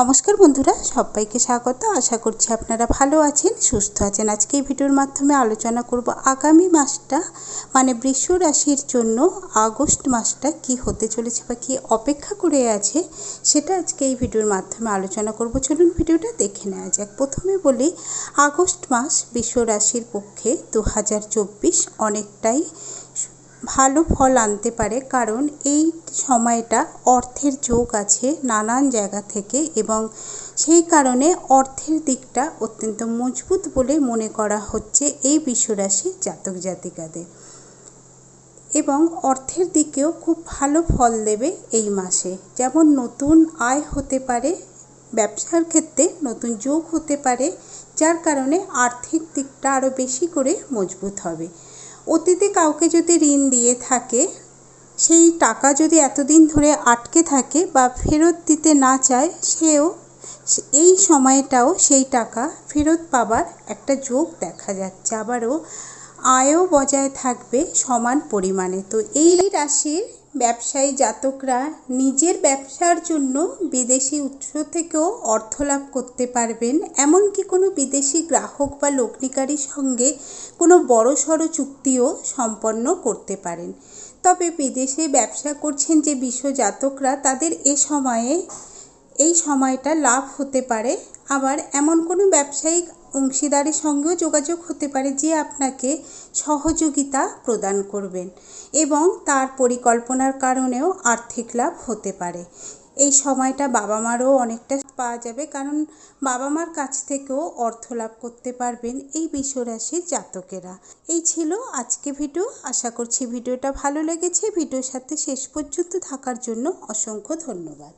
নমস্কার বন্ধুরা, সবাইকে স্বাগত। আশা করছি আপনারা ভালো আছেন, সুস্থ আছেন। আজকে এই ভিডিওর মাধ্যমে আলোচনা করব আগামী মাসটা মানে বৃষ রাশির জন্য আগস্ট মাসটা কি হতে চলেছে বা কি অপেক্ষা করে আছে, সেটা আজকে এই ভিডিওর মাধ্যমে আলোচনা করব। চলুন ভিডিওটা দেখে নেওয়া যাক। প্রথমে বলি, আগস্ট মাস বৃষ রাশির পক্ষে দু হাজার চব্বিশ অনেকটাই ভালো ফল আনতে পারে, কারণ এই সময়টা অর্থের যোগ আছে নানান জায়গা থেকে এবং সেই কারণে অর্থের দিকটা অত্যন্ত মজবুত বলে মনে করা হচ্ছে এই বিশ্বরাশির জাতক জাতিকাদের। এবং অর্থের দিকেও খুব ভালো ফল দেবে এই মাসে। যেমন নতুন আয় হতে পারে, ব্যবসার ক্ষেত্রে নতুন যোগ হতে পারে, যার কারণে আর্থিক দিকটা আরও বেশি করে মজবুত হবে। অতীতে কাউকে যদি ঋণ দিয়ে থাকে, সেই টাকা যদি এতদিন ধরে আটকে থাকে বা ফেরত দিতে না চায়, সেও এই সময়টাও সেই টাকা ফেরত পাবার একটা যোগ দেখা যাচ্ছে। আবারও আয়ও বজায় থাকবে সমান পরিমাণে। তো এই রাশির ব্যবসায়ী জাতকরা নিজের ব্যবসার জন্য বিদেশি উৎস থেকেও অর্থ লাভ করতে পারবেন। এমনকি কোনো বিদেশি গ্রাহক বা লগ্নিকারীর সঙ্গে কোনো বড় সড়ো চুক্তিও সম্পন্ন করতে পারেন। তবে বিদেশে ব্যবসা করছেন যে বিশ্ব জাতকরা, তাদের এ সময়ে, এই সময়টা লাভ হতে পারে। আবার এমন কোনো ব্যবসায়িক অংশীদারের সঙ্গেও যোগাযোগ হতে পারে যে আপনাকে সহযোগিতা প্রদান করবেন এবং তার পরিকল্পনার কারণেও আর্থিক লাভ হতে পারে। এই সময়টা বাবা মারও অনেকটা পাওয়া যাবে কারণ বাবা মার কাছ থেকেও অর্থ লাভ করতে পারবেন এই বিশ্বরাশির জাতকেরা। এই ছিল আজকে ভিডিও। আশা করছি ভিডিওটা ভালো লেগেছে। ভিডিওর সাথে শেষ পর্যন্ত থাকার জন্য অসংখ্য ধন্যবাদ।